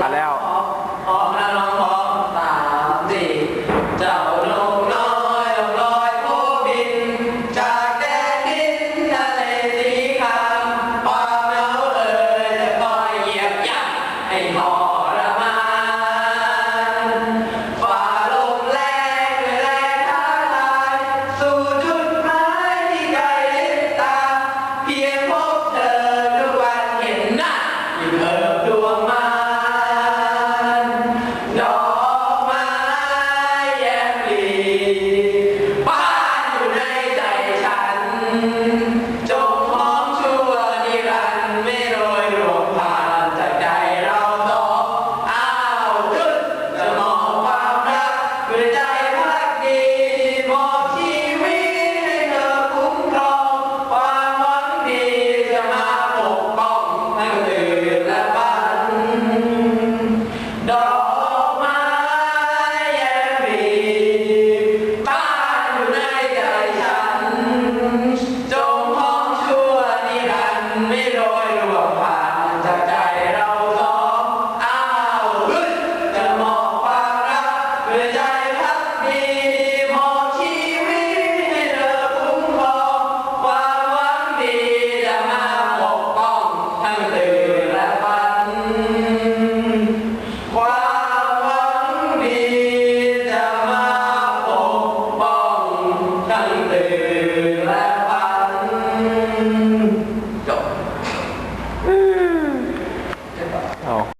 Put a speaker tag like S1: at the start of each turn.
S1: มาแล้ว
S2: ออกมาแล้ว จบ